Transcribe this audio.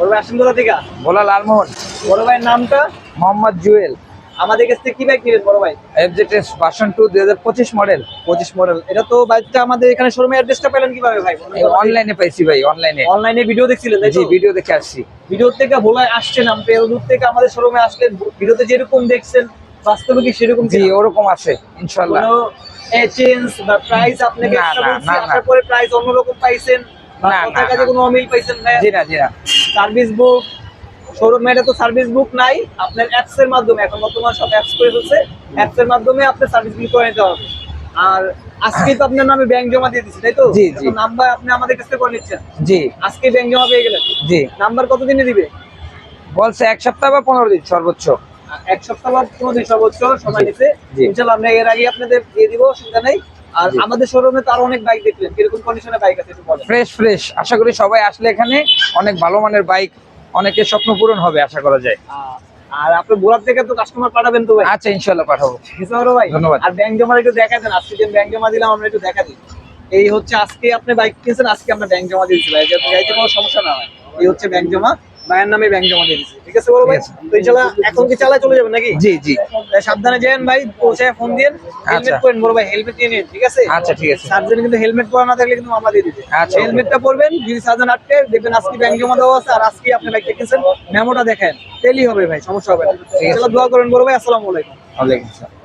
বড় ভাই আসেন কোথা থেকে? ভোলা লালমোহন। বড় ভাইয়ের নামটা? মোহাম্মদ জুয়েল। আমাদের কাছ থেকে কি বাইক নিবেন বড় ভাই? এফজেটেস ভার্সন টু দুই হাজার পঁচিশ মডেল পঁচিশ মডেল এটা তো বাইকটা আমাদের এখানে শোরুমে অ্যাড্রেসটা পেলেন কীভাবে ভাই? অনলাইনে পাইছি ভাই অনলাইনে অনলাইনে ভিডিও দেখছিলেন তাই জি ভিডিও দেখে আসছি। ভিডিও থেকে ভোলায় আসছেন আপনি এত দূর থেকে আমাদের শোরুমে আসলেন। ভিডিওতে যেরকম দেখছেন বাস্তবে কি সেরকম জি ওরকম আছে ইনশাল্লাহ কোনো চেঞ্জ বা প্রাইস আপনাকে না, না। আসার পরে প্রাইস অন্যরকম পাইছেন না, না, কাছে না। কোনো অমিল পাইছেন না জি না জি না। সার্ভিস বুক শোরুমে তো সার্ভিস বুক নাই আপনার অ্যাপস এর মাধ্যমে এখন বর্তমান সব অ্যাপস করে ফেলছে অ্যাপস এর মাধ্যমে আপনার সার্ভিস বুক করে নিতে হবে আর আজকে তো আপনার নামে ব্যাংক জমা দিয়ে দিচ্ছি তাই তো? জি, জি। নাম্বার আপনি আমাদের কাছে করে নিচ্ছেন। জি। আজকে ব্যাংক জমা পেয়ে গেলেন। জি। নাম্বার কত দিনে দিবে? বলছে এক সপ্তাহ বা পনেরো দিন সর্বোচ্চ। এক সপ্তাহ বা পনেরো দিন সর্বোচ্চ সময় নিতে। ইনশাল্লাহ আমরা এর আগে আপনাদের দিয়ে দিব অসুবিধা নেই। আর আমাদের শোরুমে তো আরও অনেক বাইক দেখলেন। কীরকম কন্ডিশনে বাইক আছে একটু বলেন। ফ্রেশ ফ্রেশ আশা করি সবাই আসলে এখানে অনেক ভালো মানের বাইক অনেকের স্বপ্ন পূরণ হবে আশা করা যায়। আর আপনি বোরার থেকে তো কাস্টমার পাঠাবেন তো ভাই। আচ্ছা ইনশাল্লাহ পাঠাবো। ভাই। ধন্যবাদ। আর ব্যাংক জমা একটু দেখা দেন। আজকে যে ব্যাংক জমা দিলাম আমরা একটু দেখা দিই। এই হচ্ছে আজকে আপনি বাইক কিনছেন আজকে আমরা ব্যাংক জমা দিয়েছি ভাই। যাতে গাড়িতে কোনো সমস্যা না হয়। এই হচ্ছে ব্যাংক জমা। ভাইয়ের নামে ব্যাংক জমা দিয়ে দিচ্ছি ঠিক আছে বড় ভাই? তো ইনশাল্লাহ এখন কি চালায় চলে যাবেন নাকি? জি জি। সাবধানে যান ভাই পৌঁছায় ফোন দিন হেলমেট। পরেন বড় ভাই হেলমেট নিয়ে নিন ঠিক আছে? আচ্ছা ঠিক আছে। সার্জনে কিন্তু হেলমেট পরা না থাকলে কিন্তু মামলা দিয়ে দিবে। আচ্ছা, হেলমেটটা পরবেন যদি সার্জন আটকে দেখবেন আজকে ব্যাংক জমা দেওয়া আছে আর আজকে আপনি বাইকটা কিনছেন। মেমোটা দেখেন। তেলই হবে ভাই সমস্যা হবে না। ইনশাল্লাহ দোয়া করেন বড় ভাই আসসালামু আলাইকুম। ওয়ালাইকুম আসসালাম।